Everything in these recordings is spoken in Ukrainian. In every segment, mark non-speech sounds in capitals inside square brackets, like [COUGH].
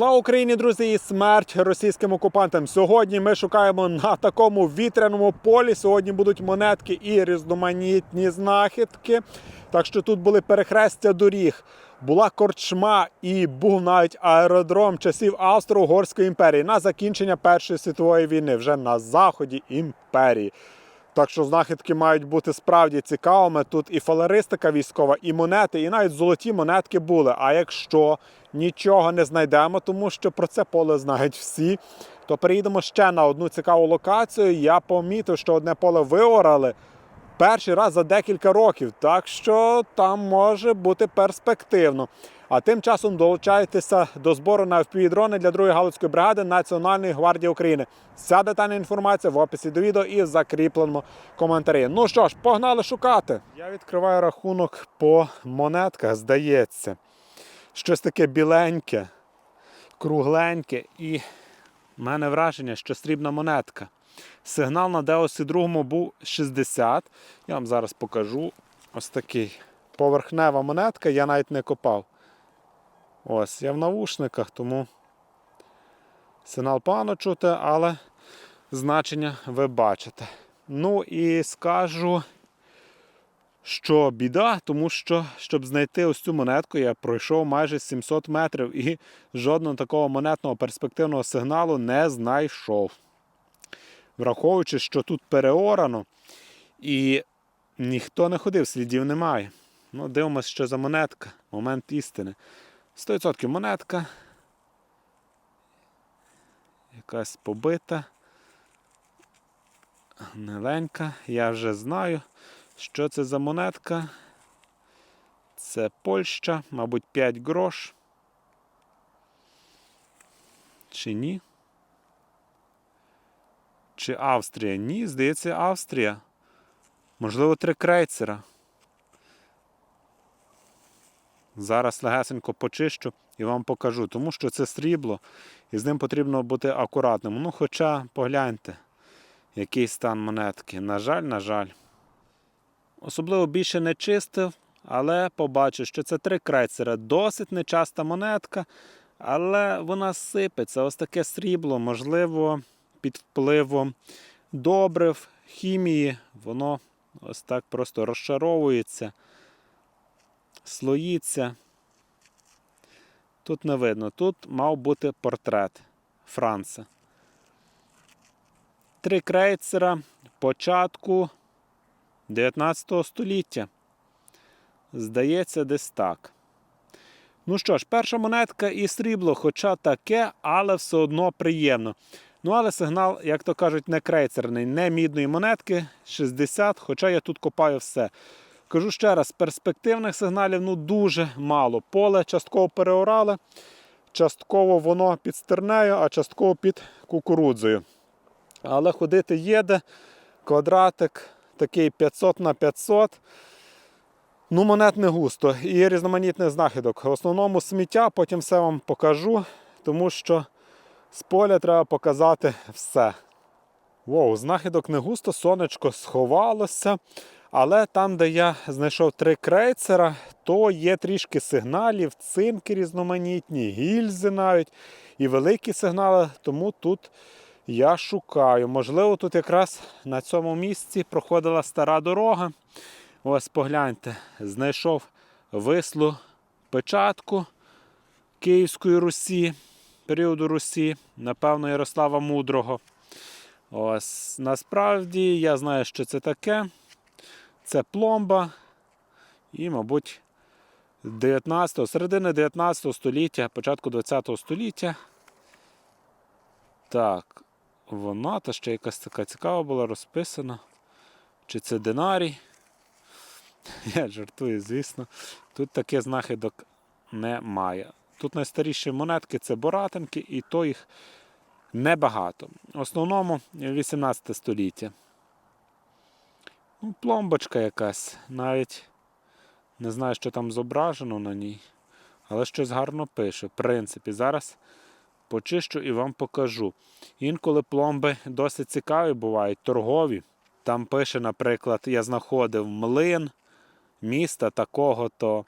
Слава Україні, друзі, і смерть російським окупантам. Сьогодні ми шукаємо на такому вітряному полі. Сьогодні будуть монетки і різноманітні знахідки. Так що тут були перехрестя доріг, була корчма і був навіть аеродром часів Австро-Угорської імперії на закінчення Першої світової війни, вже на заході імперії. Так що знахідки мають бути справді цікавими. Тут і фалеристика військова, і монети, і навіть золоті монетки були. А якщо нічого не знайдемо, тому що про це поле знають всі, то переїдемо ще на одну цікаву локацію. Я помітив, що одне поле виорали перший раз за декілька років. Так що там може бути перспективно. А тим часом долучайтеся до збору на FPV-дрони для 2-ї галицької бригади Національної гвардії України. Вся детальна інформація в описі до відео і закріпленому коментарі. Ну що ж, погнали шукати. Я відкриваю рахунок по монетках, здається. Щось таке біленьке, кругленьке, і в мене враження, що срібна монетка. Сигнал на Деосі 2 був 60. Я вам зараз покажу. Ось такий поверхнева монетка, я навіть не копав. Ось, я в навушниках, тому сигнал погано чути, але значення ви бачите. Ну і скажу, що біда, тому що, щоб знайти ось цю монетку, я пройшов майже 700 метрів і жодного такого монетного перспективного сигналу не знайшов. Враховуючи, що тут переорано і ніхто не ходив, слідів немає. Ну, дивимося, що за монетка. Момент істини. 100% монетка. Якась побита. Гниленька. Я вже знаю, що це за монетка. Це Польща, мабуть, 5 грош. Чи ні? Чи Австрія? Ні, здається, Австрія. Можливо, три крейцера. Зараз легесенько почищу і вам покажу, тому що це срібло, і з ним потрібно бути акуратним. Ну, хоча погляньте, який стан монетки. На жаль, на жаль. Особливо більше не чистив, але побачив, що це три крейцера. Досить нечаста монетка, але вона сипеться. Ось таке срібло, можливо, під впливом добрив, хімії, воно ось так просто розшаровується слоїться. Тут не видно. Тут мав бути портрет Франца. Три крейцера початку 19 століття. Здається, десь так. Ну що ж, перша монетка і срібло, хоча таке, але все одно приємно. Ну, але сигнал, як то кажуть, не крейцерний, не мідної монетки 60, хоча я тут копаю все. Кажу ще раз, перспективних сигналів ну дуже мало. Поле частково переорали, частково воно під стернею, а частково під кукурудзою. Але ходити їде, квадратик такий 500 на 500. Ну, монет не густо. І різноманітних знахідок. В основному сміття, потім все вам покажу, тому що з поля треба показати все. Воу, знахідок не густо, сонечко сховалося. Але там, де я знайшов три крейцера, то є трішки сигналів, цинки різноманітні, гільзи навіть і великі сигнали. Тому тут я шукаю. Можливо, тут якраз на цьому місці проходила стара дорога. Ось погляньте, знайшов вислу печатку Київської Русі, періоду Русі, напевно, Ярослава Мудрого. Ось насправді я знаю, що це таке. Це пломба і, мабуть, 19, середини 19 століття, початку 20 століття. Так, вона та ще якась така цікава була розписана. Чи це динарій? [LAUGHS] Я жартую, звісно. Тут таке знахідок немає. Тут найстаріші монетки це боратинки, і то їх небагато. В основному 18 століття. Ну, пломбочка якась. Навіть не знаю, що там зображено на ній. Але щось гарно пише. В принципі, зараз почищу і вам покажу. Інколи пломби досить цікаві бувають, торгові. Там пише, наприклад, я знаходив млин міста такого-то.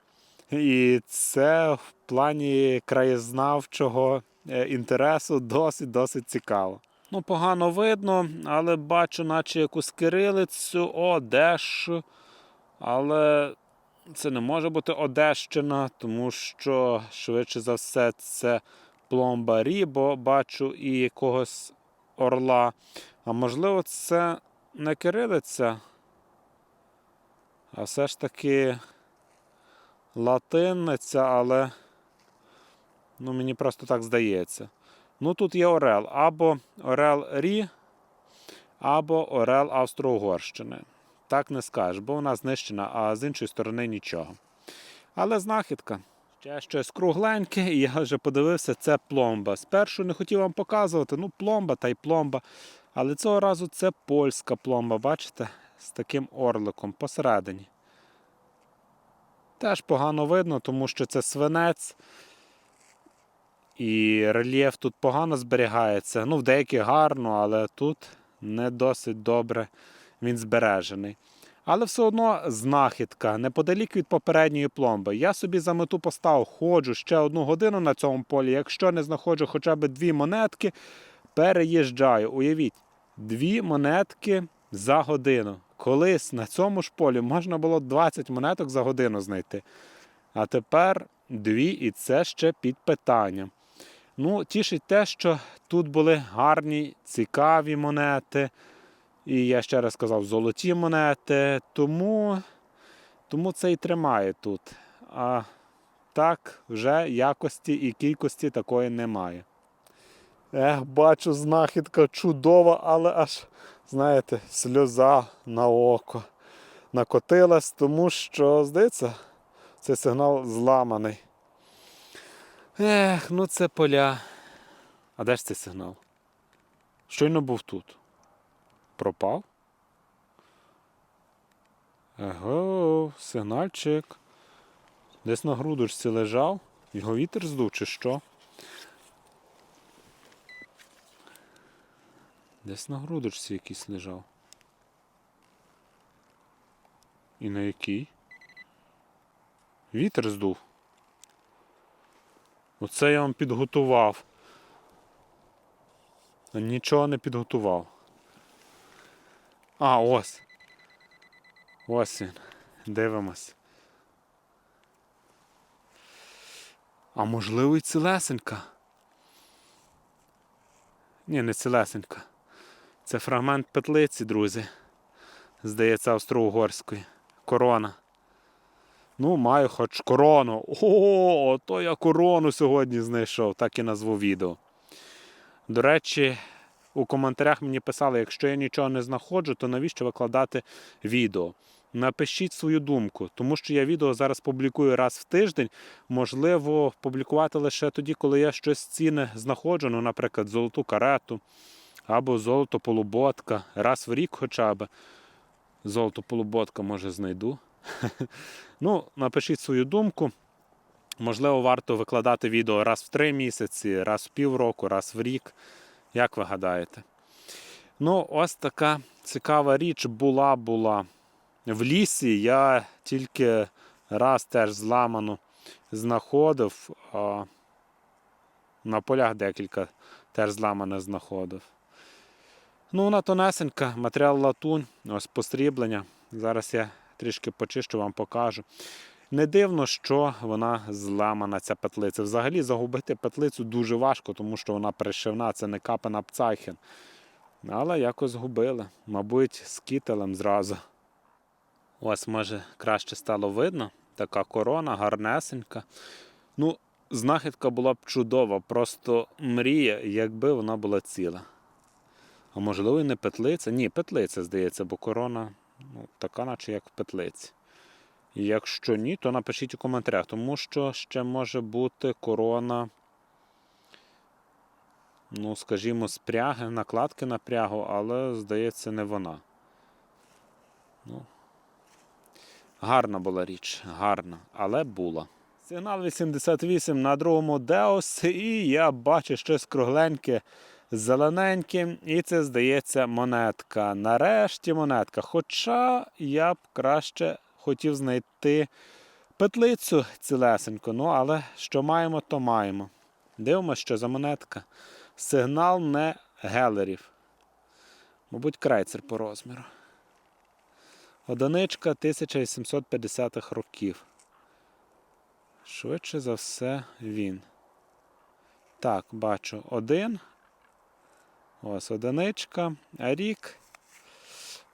І це в плані краєзнавчого е, інтересу, досить досить цікаво. Ну, погано видно, але бачу, наче якусь кирилицю, Одеш. Але це не може бути Одещина, тому що швидше за все це пломбарі, бо бачу і якогось орла. А можливо, це не кирилиця, а все ж таки латинниця, але ну, мені просто так здається. Ну, тут є Орел. Або Орел Рі, або Орел Австро-Угорщини. Так не скажеш, бо вона знищена, а з іншої сторони нічого. Але знахідка. Ще щось кругленьке, і я вже подивився, це пломба. Спершу не хотів вам показувати, ну пломба та й пломба. Але цього разу це польська пломба, бачите, з таким орликом посередині. Теж погано видно, тому що це свинець. І рельєф тут погано зберігається. Ну, в деяких гарно, але тут не досить добре він збережений. Але все одно знахідка неподалік від попередньої пломби. Я собі за мету поставив, ходжу ще одну годину на цьому полі. Якщо не знаходжу хоча б дві монетки, переїжджаю. Уявіть, дві монетки за годину. Колись на цьому ж полі можна було 20 монеток за годину знайти. А тепер дві, і це ще під питанням. Ну, тішить те, що тут були гарні, цікаві монети. І я ще раз сказав, золоті монети. Тому, тому це і тримає тут. А так вже якості і кількості такої немає. Ех, бачу, знахідка чудова, але аж, знаєте, сльоза на око накотилась, тому що, здається, цей сигнал зламаний. Ех, ну це поля. А де ж цей сигнал? Щойно був тут. Пропав? Его, сигнальчик. Десь на грудочці лежав. Його вітер здув, чи що? Десь на грудочці якийсь лежав. І на який? Вітер здув. Оце я вам підготував. Нічого не підготував. А, ось. Ось він. Дивимось. А можливо і цілесенька. Ні, не цілесенька. Це фрагмент петлиці, друзі. Здається, австро-угорської. Корона. Ну, маю хоч корону. О, то я корону сьогодні знайшов, так і назву відео. До речі, у коментарях мені писали, якщо я нічого не знаходжу, то навіщо викладати відео? Напишіть свою думку, тому що я відео зараз публікую раз в тиждень. Можливо, публікувати лише тоді, коли я щось цінне знаходжу, ну, наприклад, золоту карету або золото полуботка. Раз в рік хоча б. Золото полуботка, може, знайду. Ну, напишіть свою думку. Можливо, варто викладати відео раз в три місяці, раз в півроку, раз в рік. Як ви гадаєте? Ну, ось така цікава річ була була. В лісі я тільки раз теж зламану знаходив. А на полях декілька теж зламане знаходив. Ну, вона тонесенька, матеріал латунь, ось посріблення. Зараз я трішки почищу, вам покажу. Не дивно, що вона зламана, ця петлиця. Взагалі загубити петлицю дуже важко, тому що вона перешивна, це не капена пцайхен. Але якось згубили. Мабуть, з кітелем зразу. Ось, може, краще стало видно. Така корона, гарнесенька. Ну, знахідка була б чудова, просто мрія, якби вона була ціла. А можливо, і не петлиця? Ні, петлиця, здається, бо корона ну, така, наче як в петлиці. Якщо ні, то напишіть у коментарях, тому що ще може бути корона, ну, скажімо, з пряги, накладки на прягу, але, здається, не вона. Ну, Гарна була річ, гарна, але була. Сигнал 88 на другому Деос, і я бачу щось кругленьке, зелененьке, і це, здається, монетка. Нарешті монетка. Хоча я б краще хотів знайти петлицю цілесеньку, ну але що маємо, то маємо. Дивимося, що за монетка. Сигнал не гелерів. Мабуть, крейцер по розміру. Одиничка 1850-х років. Швидше за все він. Так, бачу один. Ось одиничка. А рік.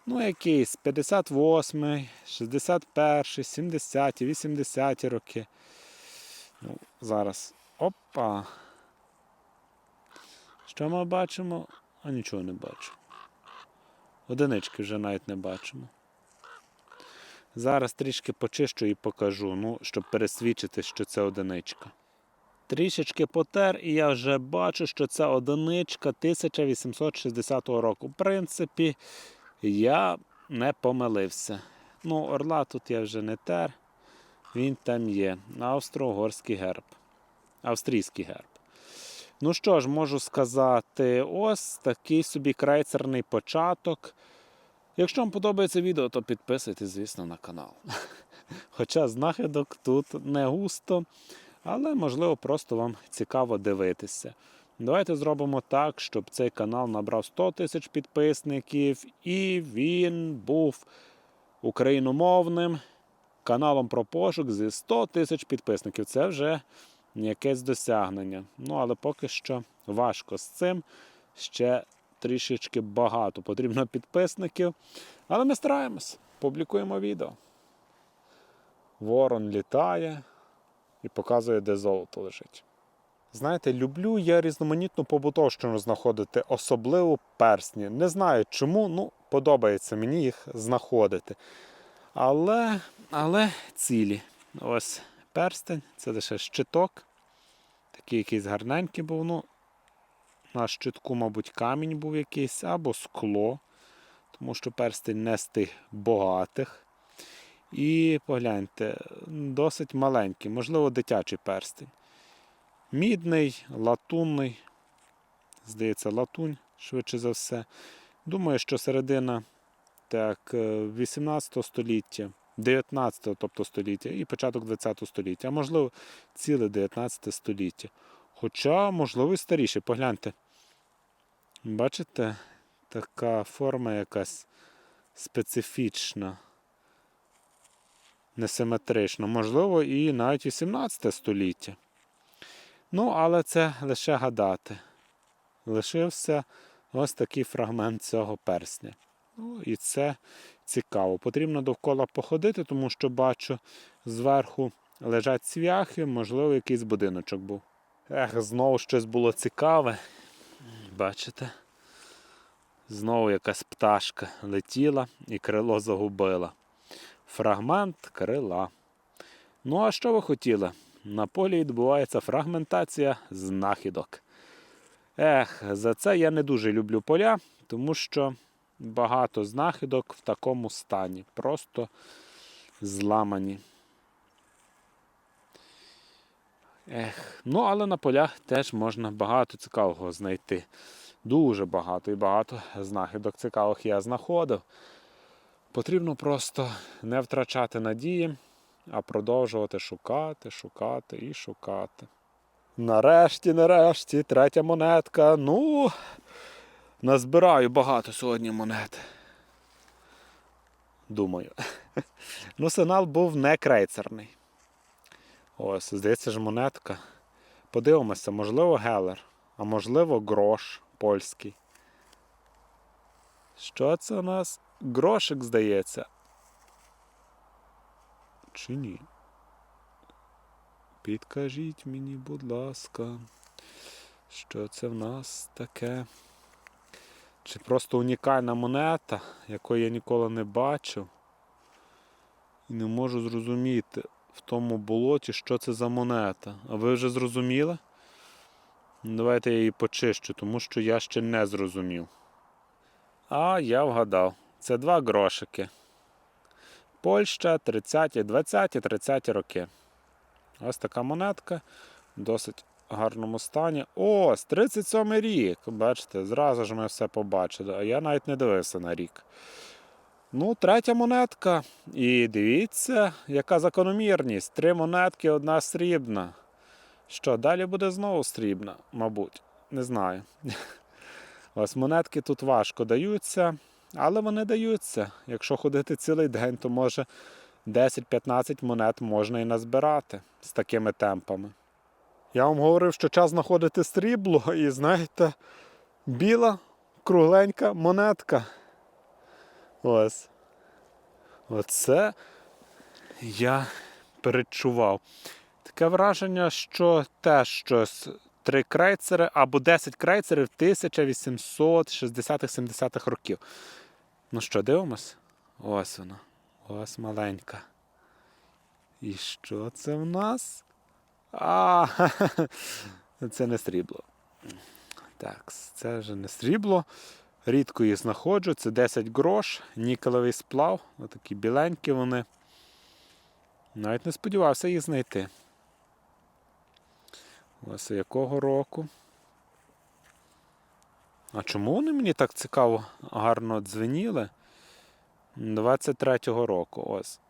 Ну, якийсь 58, 61, 70, 80 роки. Ну, зараз. Опа. Що ми бачимо? А нічого не бачу. Одинички вже навіть не бачимо. Зараз трішки почищу і покажу, ну, щоб пересвідчити, що це одиничка. Трішечки потер, і я вже бачу, що це одиничка 1860 року. В принципі, я не помилився. Ну, орла тут я вже не тер. Він там є. Австро-угорський герб. Австрійський герб. Ну що ж, можу сказати, ось такий собі крейцерний початок. Якщо вам подобається відео, то підписуйтесь, звісно, на канал. [LAUGHS] Хоча знахідок тут не густо, але можливо просто вам цікаво дивитися. Давайте зробимо так, щоб цей канал набрав 100 тисяч підписників, і він був україномовним каналом про пошук зі 100 тисяч підписників. Це вже якесь досягнення. Ну, але поки що важко з цим. Ще трішечки багато потрібно підписників. Але ми стараємось, публікуємо відео. Ворон літає і показує, де золото лежить. Знаєте, люблю я різноманітну побутовщину знаходити, особливо персні. Не знаю чому, ну, подобається мені їх знаходити. Але, але цілі. Ось перстень, це лише щиток. Такий якийсь гарненький був. Ну, на щитку, мабуть, камінь був якийсь або скло, тому що перстень не з тих багатих. І погляньте, досить маленький, можливо, дитячий перстень. Мідний, латунний, здається, латунь, швидше за все. Думаю, що середина так, е, 18 століття, 19, тобто століття, і початок 20 століття, а можливо, ціле 19 століття. Хоча, можливо, і старіше. Погляньте. Бачите, така форма якась специфічна, несиметрична. Можливо, і навіть 18 століття. Ну, але це лише гадати. Лишився ось такий фрагмент цього персня. Ну, і це цікаво. Потрібно довкола походити, тому що бачу, зверху лежать цвяхи, можливо, якийсь будиночок був. Ех, знову щось було цікаве. Бачите? Знову якась пташка летіла і крило загубила. Фрагмент крила. Ну, а що ви хотіли? На полі відбувається фрагментація знахідок. Ех, за це я не дуже люблю поля, тому що багато знахідок в такому стані. Просто зламані. Ех, ну але на полях теж можна багато цікавого знайти. Дуже багато і багато знахідок цікавих я знаходив. Потрібно просто не втрачати надії, а продовжувати шукати, шукати і шукати. Нарешті, нарешті, третя монетка. Ну, назбираю багато сьогодні монет. Думаю. [LAUGHS] Ну, сигнал був не крейцерний. Ось, здається ж, монетка. Подивимося, можливо, гелер, а можливо, грош польський. Що це у нас? Грошик, здається. Чи ні? Підкажіть мені, будь ласка, що це в нас таке? Чи просто унікальна монета, якої я ніколи не бачив? І не можу зрозуміти в тому болоті, що це за монета. А ви вже зрозуміли? Давайте я її почищу, тому що я ще не зрозумів. А я вгадав. Це два грошики. Польща 30-ті, 20-ті, 30-ті роки. Ось така монетка. В досить гарному стані. Ось, 37 рік. Бачите, зразу ж ми все побачили, а я навіть не дивився на рік. Ну, третя монетка. І дивіться, яка закономірність. Три монетки, одна срібна. Що, далі буде знову срібна, мабуть. Не знаю. [LAUGHS] Ось монетки тут важко даються, але вони даються. Якщо ходити цілий день, то може 10-15 монет можна і назбирати з такими темпами. Я вам говорив, що час знаходити срібло, і знаєте, біла кругленька монетка. Ось. Оце я передчував. Таке враження, що теж щось три крейцери або 10 крейцерів 1860-70-х років. Ну що, дивимось? Ось вона. Ось маленька. І що це в нас? А, [LAUGHS] це не срібло. Так, це вже не срібло. Рідко їх знаходжу. Це 10 грош, нікелевий сплав. Отакі біленькі вони. Навіть не сподівався їх знайти. Ось якого року. А чому вони мені так цікаво гарно дзвеніли? 23-го року. Ось.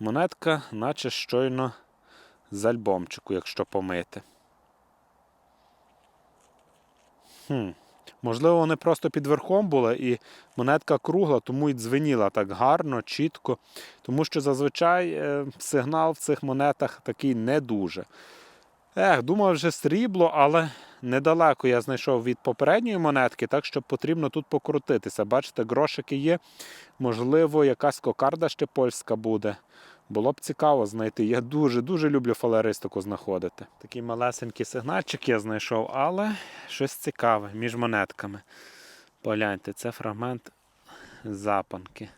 Монетка, наче щойно з альбомчику, якщо помити. Хм. Можливо, вони просто під верхом були і монетка кругла, тому і дзвеніла так гарно, чітко. Тому що зазвичай е, сигнал в цих монетах такий не дуже. Ех, думав вже срібло, але недалеко я знайшов від попередньої монетки, так що потрібно тут покрутитися. Бачите, грошики є. Можливо, якась кокарда ще польська буде. Було б цікаво знайти. Я дуже-дуже люблю фалеристику знаходити. Такий малесенький сигнальчик я знайшов, але щось цікаве між монетками. Погляньте, це фрагмент запанки.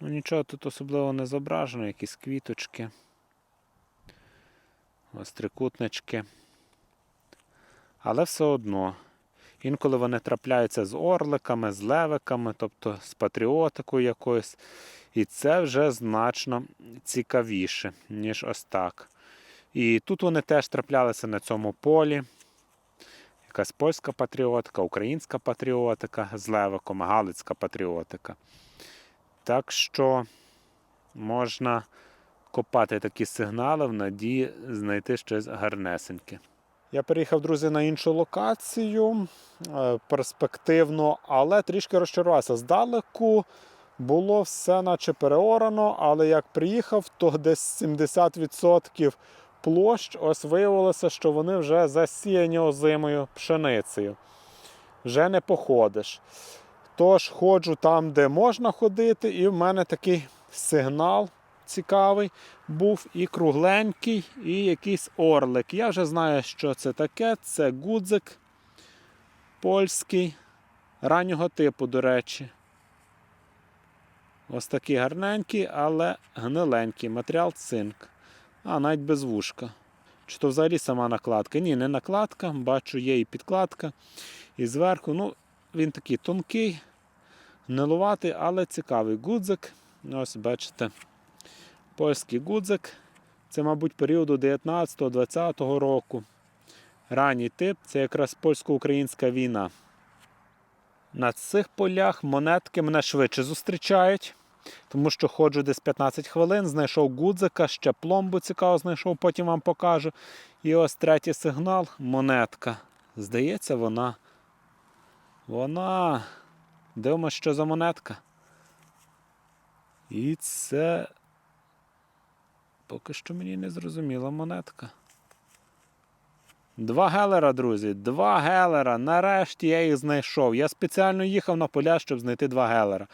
Ну нічого тут особливо не зображено, якісь квіточки. Ось трикутнички. Але все одно. Інколи вони трапляються з орликами, з левиками, тобто з патріотикою якоюсь. І це вже значно цікавіше, ніж ось так. І тут вони теж траплялися на цьому полі. Якась польська патріотика, українська патріотика з левиком, галицька патріотика. Так що можна копати такі сигнали в надії знайти щось гарнесеньке. Я переїхав, друзі, на іншу локацію е, перспективно, але трішки розчарувався. Здалеку було все наче переорано, але як приїхав, то десь 70% площ ось виявилося, що вони вже засіяні озимою пшеницею. Вже не походиш. Тож ходжу там, де можна ходити, і в мене такий сигнал цікавий був і кругленький, і якийсь орлик. Я вже знаю, що це таке. Це гудзик польський, раннього типу, до речі. Ось такий гарненький, але гниленький. Матеріал цинк. А, навіть без вушка. Чи то взагалі сама накладка? Ні, не накладка. Бачу, є і підкладка. І зверху, ну, він такий тонкий, гнилуватий, але цікавий гудзик. Ось, бачите, польський гудзик. Це, мабуть, періоду 19-20 року. Ранній тип це якраз польсько-українська війна. На цих полях монетки мене швидше зустрічають, тому що ходжу десь 15 хвилин, знайшов гудзика, ще пломбу цікаво знайшов, потім вам покажу. І ось третій сигнал монетка. Здається, вона. Вона. Дивимося, що за монетка. І це. Поки що мені не зрозуміла монетка. Два гелера, друзі, два гелера. Нарешті я їх знайшов. Я спеціально їхав на поля, щоб знайти два гелера.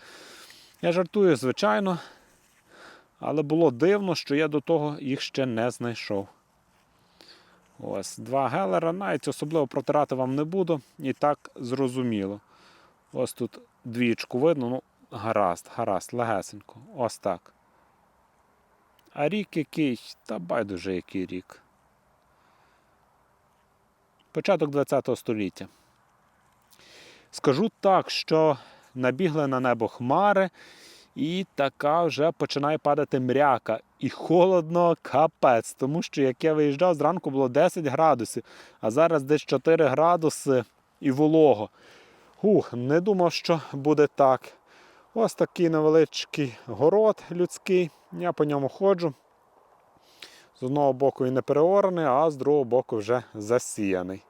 Я жартую, звичайно, але було дивно, що я до того їх ще не знайшов. Ось, два гелера, навіть особливо протирати вам не буду. І так зрозуміло. Ось тут двічку видно, ну, гаразд, гаразд, легесенько. Ось так. А рік який, та байдуже який рік. Початок ХХ століття. Скажу так, що набігли на небо хмари, і така вже починає падати мряка. І холодно капець, тому що як я виїжджав, зранку було 10 градусів, а зараз десь 4 градуси і волого. Ух, не думав, що буде так. Ось такий невеличкий город людський. Я по ньому ходжу. З одного боку і не переораний, а з другого боку вже засіяний.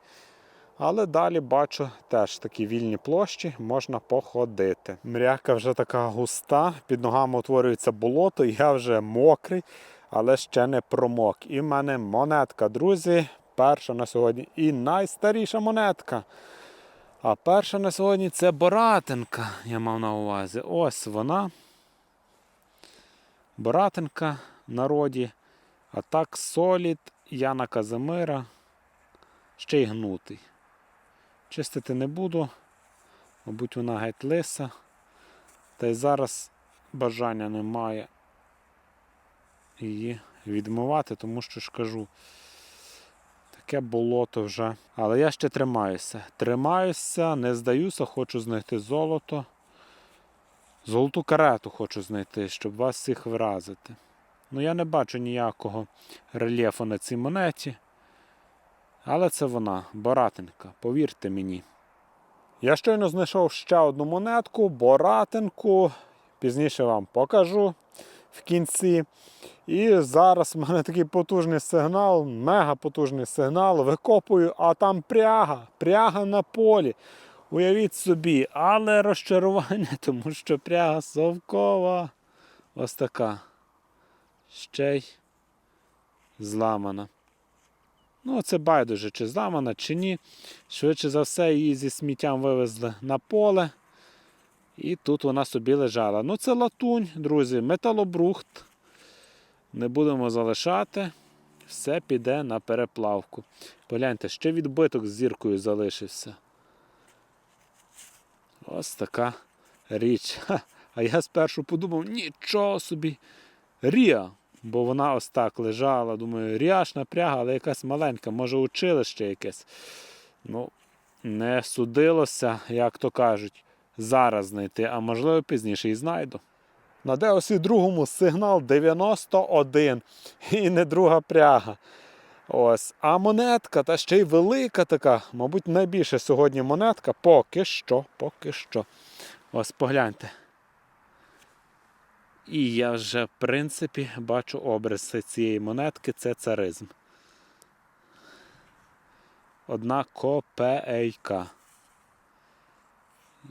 Але далі бачу теж такі вільні площі, можна походити. Мряка вже така густа, під ногами утворюється болото, [LAUGHS] я вже мокрий, але ще не промок. І в мене монетка, друзі. Перша на сьогодні і найстаріша монетка. А перша на сьогодні це Боратинка, я мав на увазі. Ось вона. Боратинка в народі. А так солід Яна Казимира. Ще й гнутий. Чистити не буду. Мабуть, вона геть лиса. Та й зараз бажання немає її відмивати, тому що ж кажу, таке болото вже. Але я ще тримаюся. Тримаюся, не здаюся, хочу знайти золото. Золоту карету хочу знайти, щоб вас всіх вразити. Ну я не бачу ніякого рельєфу на цій монеті. Але це вона, Боратинка, повірте мені. Я щойно знайшов ще одну монетку, Боратинку. Пізніше вам покажу в кінці. І зараз в мене такий потужний сигнал, мега потужний сигнал. Викопую, а там пряга, пряга на полі. Уявіть собі, але розчарування, [LAUGHS] тому що пряга совкова. Ось така. Ще й зламана. Ну, це байдуже, чи зламана, чи ні. Швидше за все, її зі сміттям вивезли на поле. І тут вона собі лежала. Ну, це латунь, друзі, металобрухт. Не будемо залишати. Все піде на переплавку. Погляньте, ще відбиток з зіркою залишився. Ось така річ. А я спершу подумав, нічого собі. Рія. Бо вона ось так лежала. Думаю, ряшна пряга, але якась маленька, може училище якесь. Ну, не судилося, як то кажуть, зараз знайти, а можливо пізніше і знайду. На Деосі другому сигнал 91 і не друга пряга. Ось. А монетка, та ще й велика така, мабуть, найбільша сьогодні монетка. Поки що, поки що. Ось погляньте. І я вже, в принципі, бачу обриси цієї монетки це царизм. Одна копейка.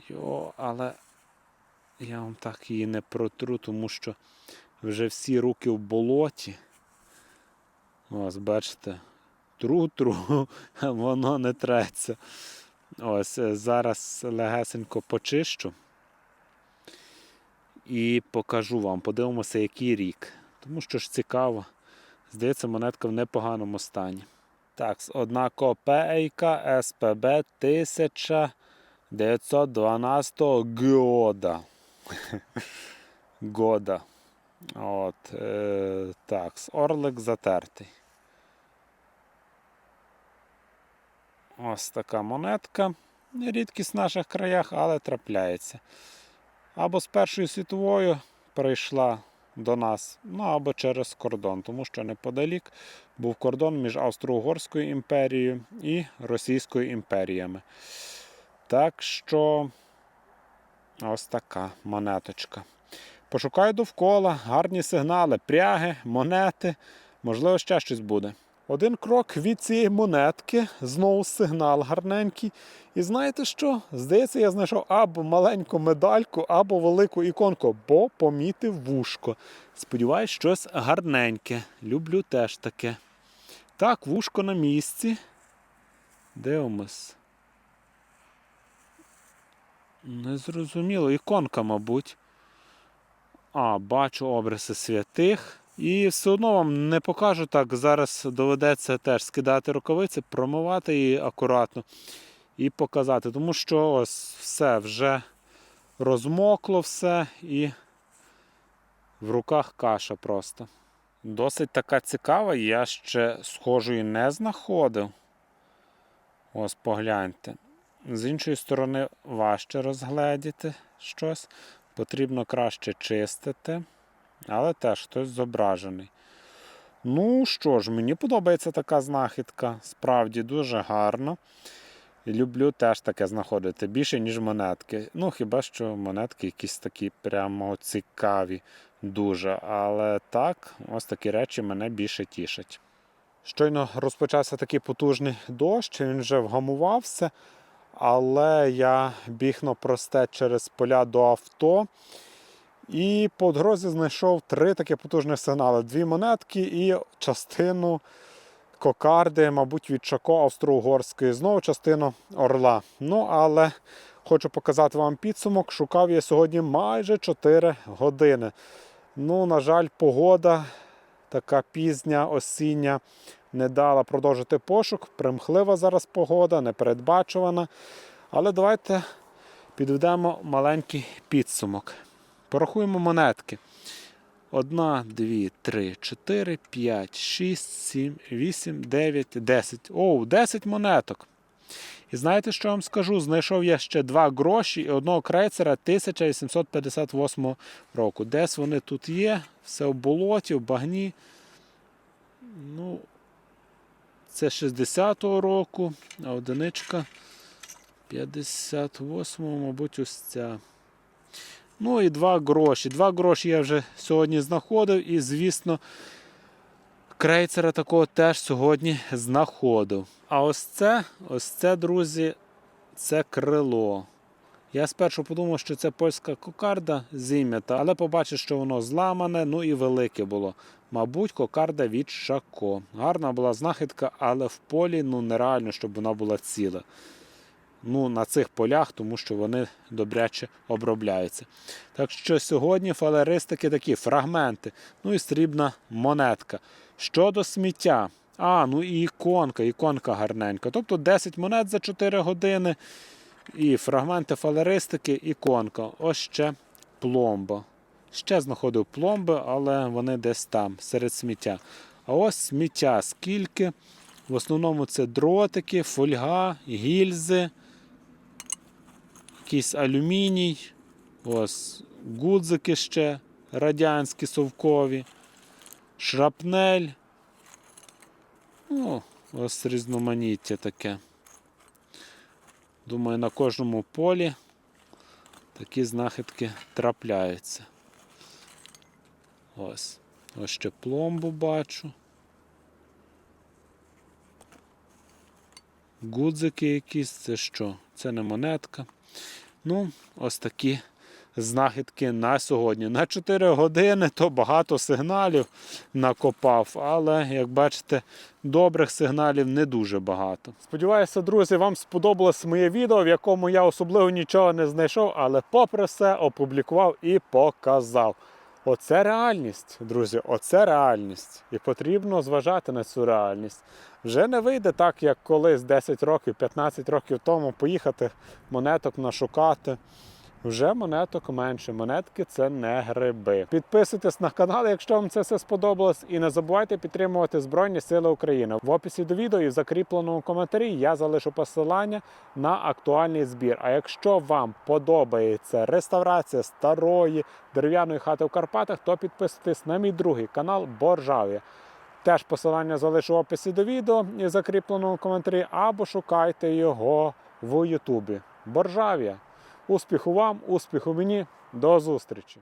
Йо, але я вам так її не протру, тому що вже всі руки в болоті. Ось, бачите, тру-тру, [LAUGHS] воно не треться. Ось е, зараз легесенько почищу і покажу вам. Подивимося, який рік. Тому що ж цікаво. Здається, монетка в непоганому стані. Так, одна копейка СПБ 1912 года. [LAUGHS] года. От, е, так, орлик затертий. Ось така монетка. Рідкість в наших краях, але трапляється. Або з Першою світовою прийшла до нас, ну або через кордон, тому що неподалік був кордон між Австро-Угорською імперією і Російською імперіями. Так що ось така монеточка. Пошукаю довкола, гарні сигнали, пряги, монети, можливо, ще щось буде. Один крок від цієї монетки, знову сигнал гарненький. І знаєте що? Здається, я знайшов або маленьку медальку, або велику іконку, бо помітив вушко. Сподіваюсь, щось гарненьке. Люблю теж таке. Так, вушко на місці. Дивимось. Незрозуміло, іконка, мабуть. А, бачу обриси святих. І все одно вам не покажу так. Зараз доведеться теж скидати рукавиці, промивати її акуратно і показати. Тому що ось все вже розмокло все і в руках каша просто. Досить така цікава, я ще схожої не знаходив. Ось погляньте. З іншої сторони, важче розгледіти щось. Потрібно краще чистити. Але теж хтось зображений. Ну що ж, мені подобається така знахідка. Справді дуже гарно. Люблю теж таке знаходити більше, ніж монетки. Ну, хіба що монетки якісь такі прямо цікаві. дуже. Але так, ось такі речі мене більше тішать. Щойно розпочався такий потужний дощ, він вже вгамувався, але я біг на просте через поля до авто. І по дорозі знайшов три такі потужні сигнали: дві монетки і частину кокарди, мабуть, від Чако Австро-Угорської, знову частину орла. Ну, але хочу показати вам підсумок. Шукав я сьогодні майже 4 години. Ну, на жаль, погода така пізня, осіння, не дала продовжити пошук. Примхлива зараз погода, непередбачувана. Але давайте підведемо маленький підсумок. Порахуємо монетки. 1, 2, 3, 4, 5, 6, 7, 8, 9, 10. Оу, 10 монеток. І знаєте, що вам скажу? Знайшов я ще два гроші і одного крейцера 1858 року. Десь вони тут є, все в болоті, в багні. Ну, це 60-го року, а одиничка 58-го, мабуть, ось ця. Ну і два гроші. Два гроші я вже сьогодні знаходив, і, звісно, крейцера такого теж сьогодні знаходив. А ось це, ось це, друзі, це крило. Я спершу подумав, що це польська кокарда зім'ята, але побачив, що воно зламане, ну і велике було. Мабуть, кокарда від Шако. Гарна була знахідка, але в полі ну, нереально, щоб вона була ціла. Ну, на цих полях, тому що вони добряче обробляються. Так що сьогодні фалеристики такі фрагменти, ну і срібна монетка. Щодо сміття, а, ну і іконка, іконка гарненька. Тобто 10 монет за 4 години. І фрагменти фалеристики, іконка. Ось ще пломба. Ще знаходив пломби, але вони десь там, серед сміття. А ось сміття скільки. В основному це дротики, фольга, гільзи, якийсь алюміній, ось гудзики ще радянські совкові, шрапнель. О, ось різноманіття таке. Думаю, на кожному полі такі знахідки трапляються. Ось. Ось ще пломбу бачу. Гудзики якісь, це що? Це не монетка. Ну, ось такі знахідки на сьогодні. На 4 години то багато сигналів накопав, але, як бачите, добрих сигналів не дуже багато. Сподіваюся, друзі, вам сподобалось моє відео, в якому я особливо нічого не знайшов, але попри все опублікував і показав. Оце реальність, друзі, оце реальність. І потрібно зважати на цю реальність. Вже не вийде так, як колись 10 років, 15 років тому поїхати монеток нашукати. Вже монеток менше. Монетки це не гриби. Підписуйтесь на канал, якщо вам це все сподобалось. І не забувайте підтримувати Збройні Сили України. В описі до відео і в закріпленому коментарі я залишу посилання на актуальний збір. А якщо вам подобається реставрація старої дерев'яної хати в Карпатах, то підписуйтесь на мій другий канал Боржавія. Теж посилання залишу в описі до відео і в закріпленому коментарі, або шукайте його в Ютубі. Боржавія. Успіху вам, успіху мені. До зустрічі!